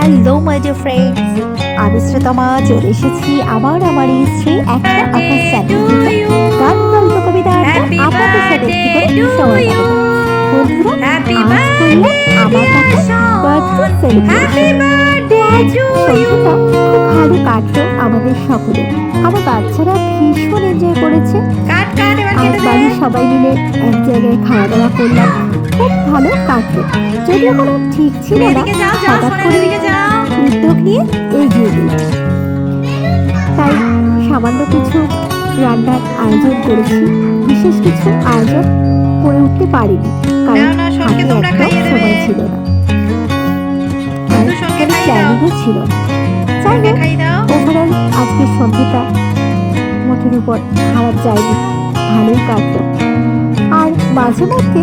Hello my dear friends আমি শ্রীতমা চলে এসেছি আবার আমার এই স্ত্রী একটা আকাশ চ্যানেল গান গল্প কবিতা আপনাদের সাথে বন্ধুরা আজ করলাম আমার কাছে বার্থডে সেলিব্রেশন খুব ভালো কাটলো আমাদের সকলে। আমার বাচ্চারা ভীষণ এনজয় করেছে। আর বাড়ির সবাই মিলে এক জায়গায় খাওয়া দাওয়া করলাম। খুব ভালো কাটলো যদিও কোনো ঠিক ছিল না হঠাৎ করে উদ্যোগ নিয়ে এগিয়ে দিল তাই সামান্য কিছু রান্নার আয়োজন করেছি। বিশেষ কিছু আয়োজন করে উঠতে পারিনি কারণ হাতে একদম সময় ছিল না। কোনো প্ল্যানিংও ছিল না। যাই হোক ওভারঅল আজকের সন্ধ্যাটা মোটের উপর খারাপ যায়নি ভালোই কাটলো। আর মাঝে মধ্যে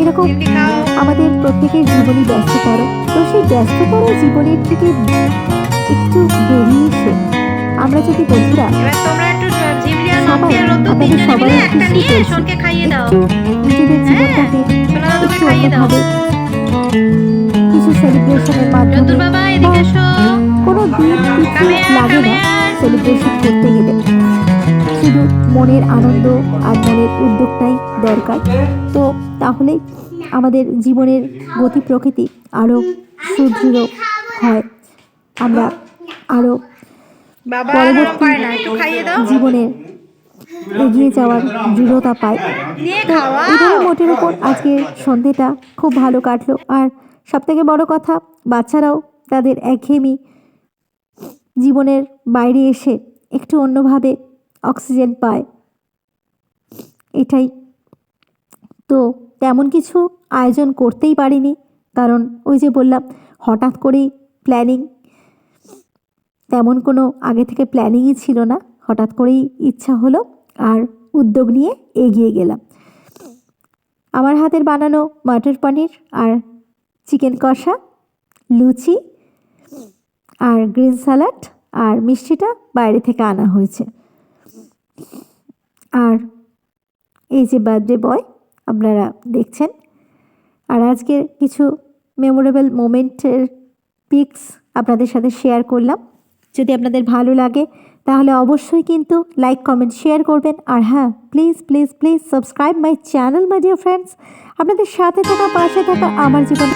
এরকম আমাদের প্রত্যেকের জীবনই ব্যস্ততর তো সেই ব্যস্ততর জীবনের থেকে একটু বেরিয়ে এসে। আমরা যদি বন্ধুরা সবাই, আমাদের একটু নিজেদের হ্যাঁ, জীবনটাকে একটু অন্যভাবে কিছু সেলিব্রেশনের মাধ্যমে এসো। কোনো দিন আয়, লাগে না সেলিব্রেশন করতে গেলে। মনের আনন্দ আর মনের উদ্যোগটাই দরকার। তো তাহলে আমাদের জীবনের গতি প্রকৃতি আরও সুদৃঢ় হয়। আমরা আরও পরবর্তী জীবনে এগিয়ে যাওয়ার দৃঢ়তা পাই। তো এভাবে মোটের উপর আজকে সন্ধেটা খুব ভালো কাটলো। আর সবথেকে বড় কথা বাচ্চারাও তাদের একঘেয়েমি জীবনের বাইরে এসে একটু অন্যভাবে অক্সিজেন পায়। এটাই। তো তেমন কিছু আয়োজন করতেই পারিনি। কারণ ওই যে বললাম, হঠাৎ করেই প্ল্যানিং তেমন কোনো আগে থেকে প্ল্যানিংই ছিল না। হঠাৎ করেই ইচ্ছা হলো আর উদ্যোগ নিয়ে এগিয়ে গেলাম। আমার হাতের বানানো মটর পনির আর চিকেন কষা, লুচি আর গ্রিন স্যালাড আর মিষ্টিটা বাইরে থেকে আনা হয়েছে। আর এই যে বার্থডে বয় আপনারা দেখছেন। আর আজকের কিছু মেমোরেবল মোমেন্টের পিকস আপনাদের সাথে শেয়ার করলাম। যদি আপনাদের ভালো লাগে, তাহলে অবশ্যই কিন্তু লাইক কমেন্ট শেয়ার করবেন। আর হ্যাঁ please please please subscribe my channel my dear friends আপনাদের সাথে থাকা, পাশে থাকা আমার জীবন